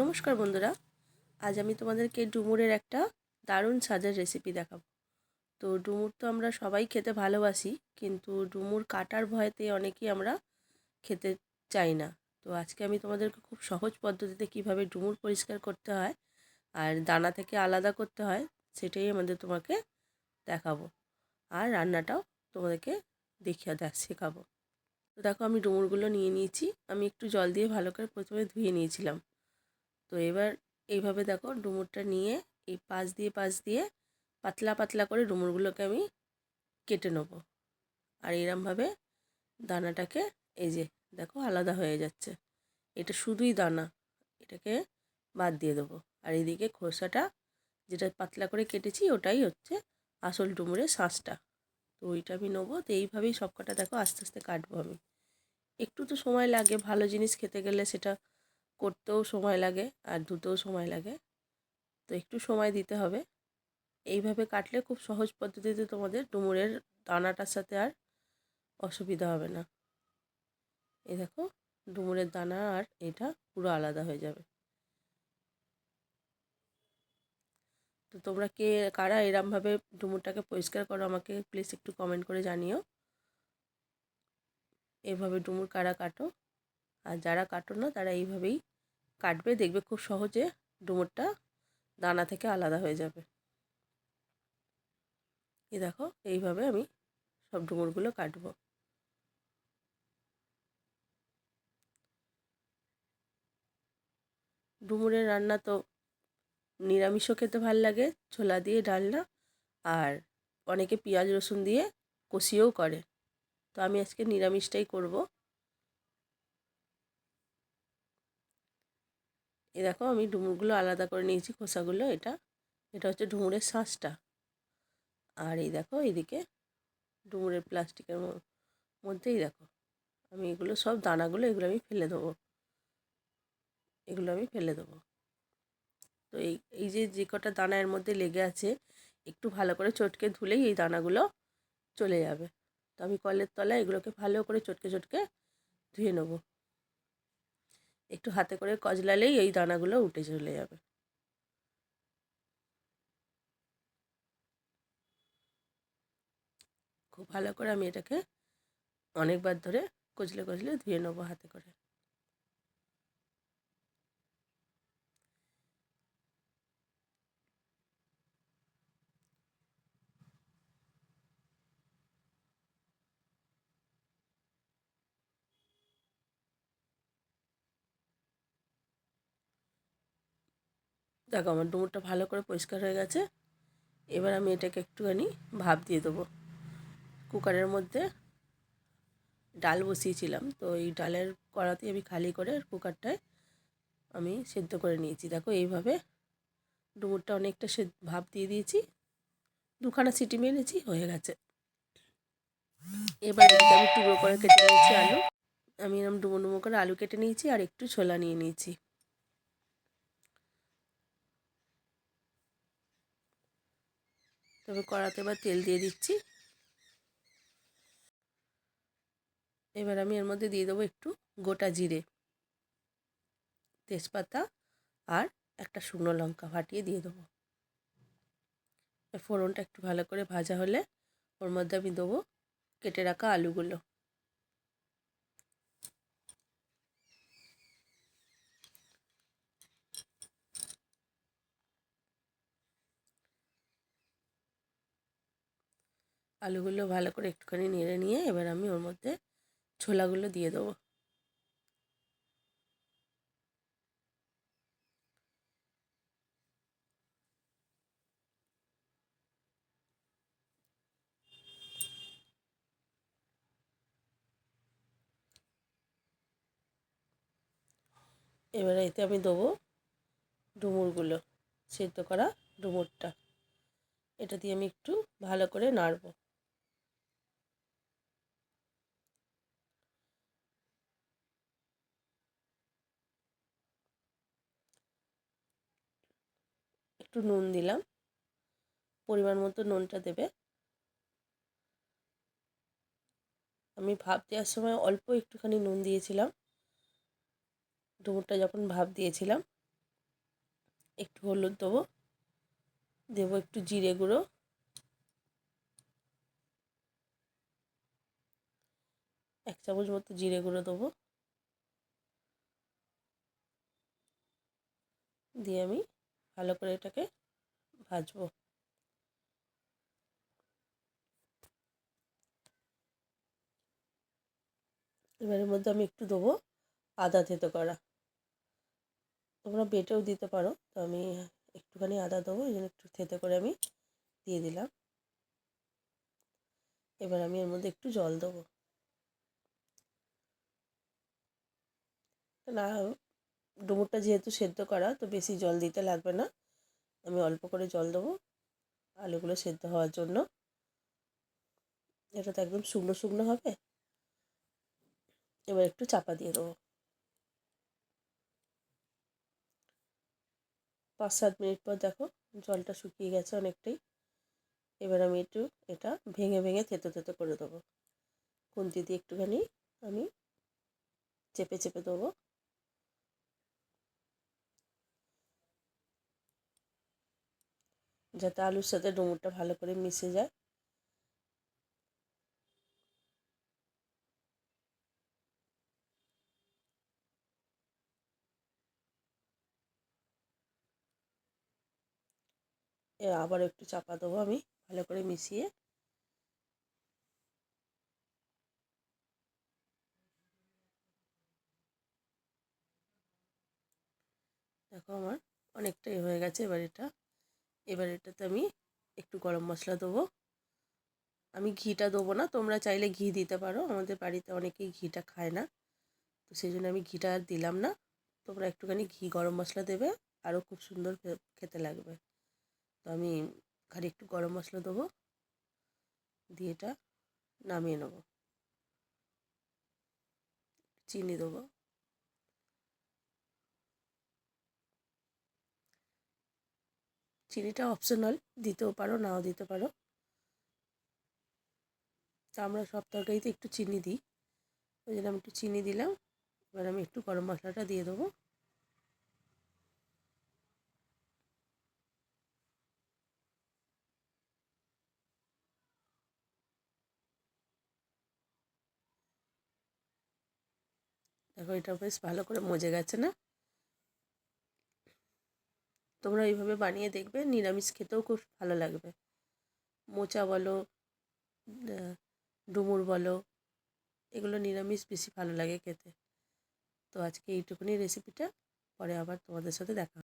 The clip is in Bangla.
নমস্কার বন্ধুরা। আজ আমি তোমাদেরকে ডুমুরের একটা দারুণ সাজার রেসিপি দেখাবো। তো ডুমুর তো আমরা সবাই খেতে ভালোবাসি, কিন্তু ডুমুর কাটার ভয়তে অনেকেই আমরা খেতে চাই না। তো আজকে আমি তোমাদেরকে খুব সহজ পদ্ধতিতে কীভাবে ডুমুর পরিষ্কার করতে হয় আর দানা থেকে আলাদা করতে হয়, সেটাই আমাদের তোমাকে দেখাবো। আর রান্নাটাও তোমাদেরকে দেখিয়ে দেখ, শেখাবো। তো দেখো আমি ডুমুরগুলো নিয়ে নিয়েছি, আমি একটু জল দিয়ে ভালো করে প্রথমে ধুয়ে নিয়েছিলাম। তো এবার এইভাবে দেখো ডুমুরটা নিয়ে এই পাশ দিয়ে পাশ দিয়ে পাতলা পাতলা করে ডুমুরগুলোকে আমি কেটে নেব। আর এরমভাবে দানাটাকে এই যে দেখো আলাদা হয়ে যাচ্ছে। এটা শুধুই দানা, এটাকে বাদ দিয়ে দেবো। আর এদিকে খোসাটা যেটা পাতলা করে কেটেছি ওটাই হচ্ছে আসল ডুমুরের শাঁসটা। তো ওইটা আমি নেব। তো এইভাবেই সব কটা দেখো আস্তে আস্তে কাটবো আমি। একটু তো সময় লাগে, ভালো জিনিস খেতে গেলে সেটা করতেও সময় লাগে আর ধুতেও সময় লাগে। তো একটু সময় দিতে হবে। এইভাবে কাটলে খুব সহজ পদ্ধতিতে তোমাদের ডুমুরের দানাটার সাথে আর অসুবিধা হবে না। এই দেখো, ডুমুরের দানা আর এটা পুরো আলাদা হয়ে যাবে। তো তোমরা কে, কারা এরমভাবে ডুমুরটাকে পরিষ্কার করো আমাকে প্লিজ একটু কমেন্ট করে জানিও। এভাবে ডুমুর কারা কাটো? আর যারা কাটো না, তারা এইভাবেই কাটবে, দেখবে খুব সহজে ডুমুরটা দানা থেকে আলাদা হয়ে যাবে। এ দেখো, এইভাবে আমি সব ডুমুরগুলো কাটবো। ডুমুরের রান্না তো নিরামিষও খেতে ভালো লাগে, ছোলা দিয়ে ডালনা আর অনেকে পেঁয়াজ রসুন দিয়ে কষিয়েও করে। তো আমি আজকে নিরামিষটাই করব। এই দেখো আমি ডুমুরগুলো আলাদা করে নিয়েছি, খোসাগুলো এটা এটা হচ্ছে ডুমুরের শাঁসটা। আর এই দেখো এইদিকে ডুমুরের প্লাস্টিকের মধ্যেই দেখো, আমি এগুলো সব দানাগুলো এগুলো আমি ফেলে দেবো, এগুলো আমি ফেলে দেবো। তো এই এই যে যে কটা দানা এর মধ্যে লেগে আছে, একটু ভালো করে চটকে ধুলেই এই দানাগুলো চলে যাবে। তো আমি কলের তলায় এগুলোকে ভালো করে চটকে চটকে ধুয়ে নেব। একটু হাতে করে কজলালেই এই দানাগুলো উঠে চলে যাবে। খুব ভালো করে আমি এটাকে অনেকবার ধরে কচলে কচলে ধুয়ে নেব হাতে করে। দেখো আমার ডুমুরটা ভালো করে পরিষ্কার হয়ে গেছে। এবার আমি এটাকে একটুখানি ভাপ দিয়ে দেবো। কুকারের মধ্যে ডাল বসিয়েছিলাম, তো এই ডালের কড়াতে আমি খালি করে কুকারটায় আমি সেদ্ধ করে নিয়েছি। দেখো এইভাবে ডুমুরটা অনেকটা সে ভাপ দিয়ে দিয়েছি, দুখানা সিটি মেরেছি, হয়ে গেছে। এবার আমি টুকরো করে কেটে নিয়েছি আলু। আমি এরকম ডুমো ডুমো করে আলু কেটে নিয়েছি আর একটু ছোলা নিয়ে নিয়েছি। তবে কড়াতে এবার তেল দিয়ে দিচ্ছি। এবার আমি এর মধ্যে দিয়ে দেবো একটু গোটা জিরে, তেজপাতা আর একটা শুকনো লঙ্কা ফাটিয়ে দিয়ে দেবো। ফোড়নটা একটু ভালো করে ভাজা হলে ওর মধ্যে আমি দেবো কেটে রাখা আলুগুলো। আলুগুলো ভালো করে একটুখানি নেড়ে নিয়ে এবার আমি ওর মধ্যে ছোলাগুলো দিয়ে দেবো। এবারে এতে আমি দেবো ডুমুরগুলো, সেদ্ধ করা ডুমুরটা। এটা দিয়ে আমি একটু ভালো করে নাড়ব। একটু নুন দিলাম। পরিমাণ মতো নুনটা দেবে। আমি ভাপ দেওয়ার সময় অল্প একটুখানি নুন দিয়েছিলাম। ডুমুরটা যখন ভাপ দিয়েছিলাম, একটু হলুদ দেবো। দেবো একটু জিরে গুঁড়ো। এক চামচ মতো জিরে গুঁড়ো দেবো। দিয়ে আমি ভালো করে এটাকে ভাজবো। এবারের মধ্যে আমি একটু দেবো আদা থেতো করা। তোমরা বেটেও দিতে পারো, তো আমি একটুখানি আদা দেবো, এই জন্য একটু থেতে করে আমি দিয়ে দিলাম। এবার আমি এর মধ্যে একটু জল দেবো। না ডুমুরটা যেহেতু সেদ্ধ করা, তো বেশি জল দিতে লাগবে না। আমি অল্প করে জল দেবো আলুগুলো সেদ্ধ হওয়ার জন্য। এটা তো একদম শুকনো শুকনো হবে। এবার একটু চাপা দিয়ে দেবো। পাঁচ সাত মিনিট পর দেখো জলটা শুকিয়ে গেছে অনেকটাই। এবার আমি একটু এটা ভেঙে ভেঙে থেতো থেতো করে দেবো। খুন্তি দিয়ে একটুখানি আমি চেপে চেপে দেবো। যাতে আলুর সাথে ডুমুরটা ভালো করে মিশে যায়। আবার একটু চাপা দেবো আমি, ভালো করে মিশিয়ে। দেখো আমার অনেকটাই হয়ে গেছে এটা। এবার এটাতে আমি একটু গরম মশলা দেবো। আমি ঘিটা দেবো না, তোমরা চাইলে ঘি দিতে পারো, আমাদের বাড়িতে অনেকেই ঘিটা খায় না। তো সেই জন্য আমি ঘিটা আর দিলাম না, তোমরা একটুখানি ঘি গরম মশলা দেবে আরও খুব সুন্দর খেতে লাগবে। তো আমি খালি একটু গরম মশলা দেবো, দিয়ে এটা নামিয়ে নেব। চিনি দেবো। চিনিটা অপশনাল দিতেও পারো, নাও দিতে পারো। তা আমরা সব তরকারিতে একটু চিনি দিই। ওই জন্য আমি একটু চিনি দিলাম। এবার আমি একটু গরম মশলাটা দিয়ে দেবো। দেখো এটা বেশ ভালো করে মজে গেছে না? তোমরা এইভাবে বানিয়ে দেখবে, নিরামিষ খেতেও খুব ভালো লাগবে। মোচা বলো ডুমুর বলো, এগুলো নিরামিষ বেশি ভালো লাগে খেতে। তো আজকে এইটুকুনি রেসিপিটা পরে আবার তোমাদের সাথে দেখা